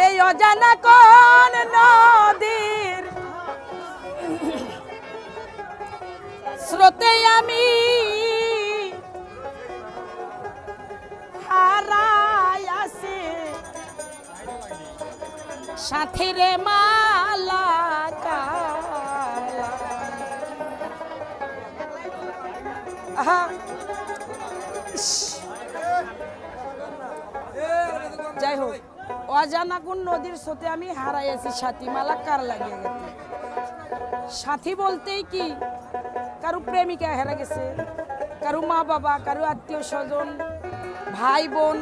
ওরে অজানা কোন নদীর স্রোতে আমি হারাই আসি সাথীরে মালা। আহা অজানা কোন নদীর স্রোতে আমি হারাইয়াছি, সাথী মালা কার লাগিয়ে গেছে? সাথী বলতেই কি, কারও প্রেমিকা হেরা গেছে, কারও মা বাবা, কারও আত্মীয় স্বজন, ভাই বোন,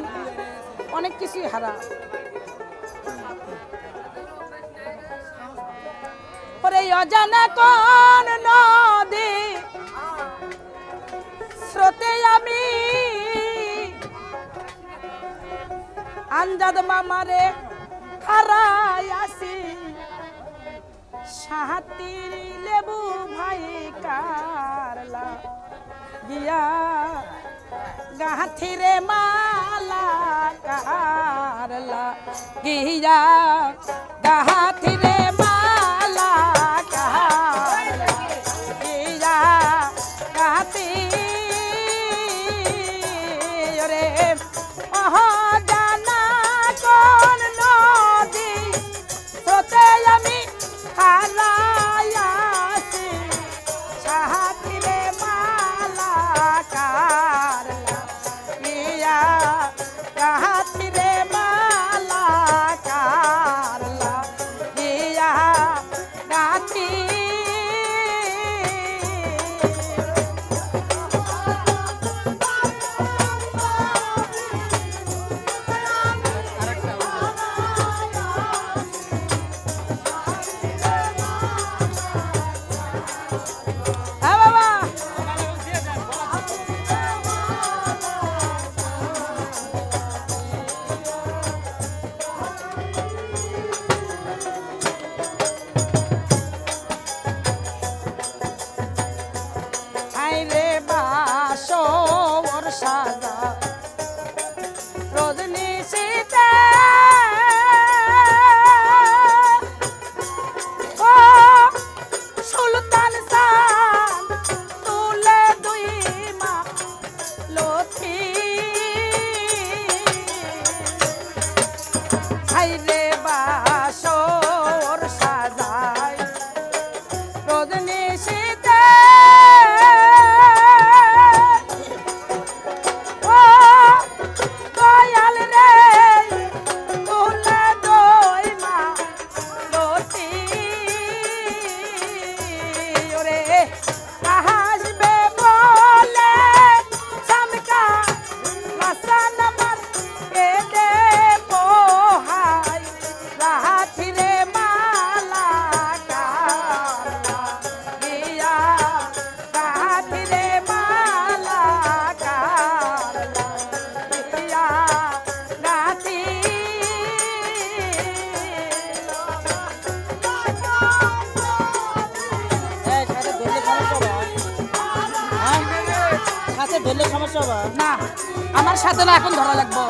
অনেক কিছুই হারা। ওরে অজানা কোন নদী আঞ্জাদ মামারে খারাই আসি। সাহাতির লেবু ভাই কারলা গিয়া গাথিরে মালা কারলা গিয়া গাথিরে হাইরে বাসর সাথে ধরলে সমস্যা হবে। না আমার সাথে না এখন ধরা লাগবো।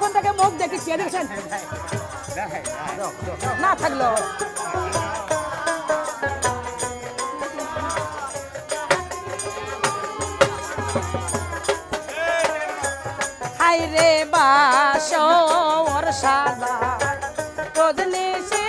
তখন থেকে মুখ দেখি দেখেছি দেখছেন না থাকল। হাই রে বাস ওর সাদা বদলে সে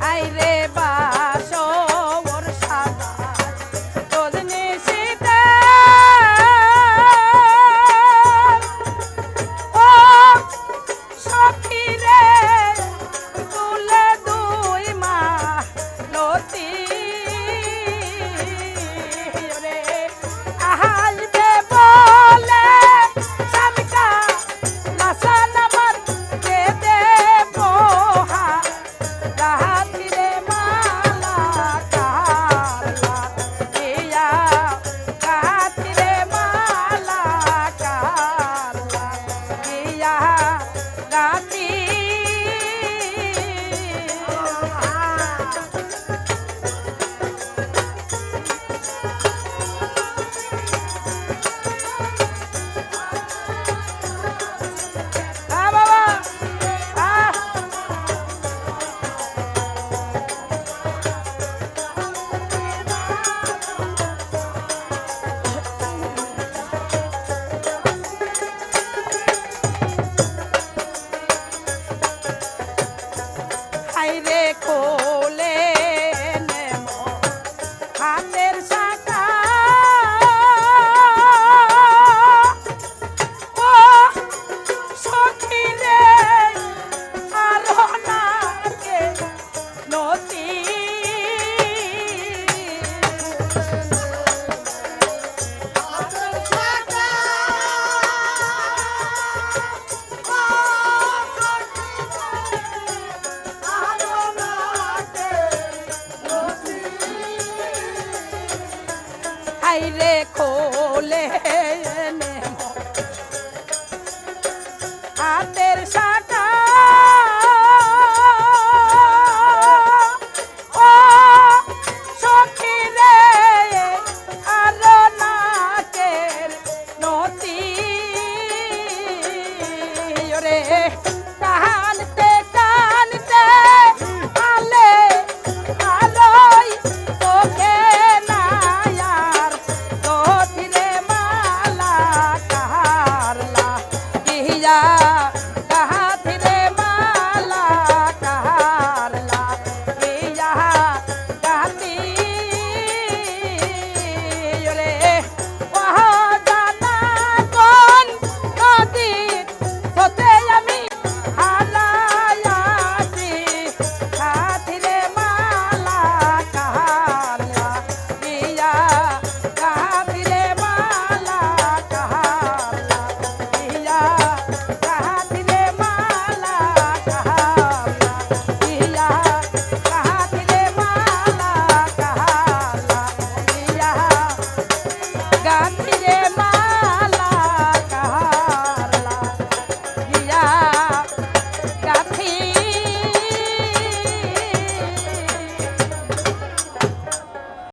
哎。রেখো আইরে খোলে আদের সা যা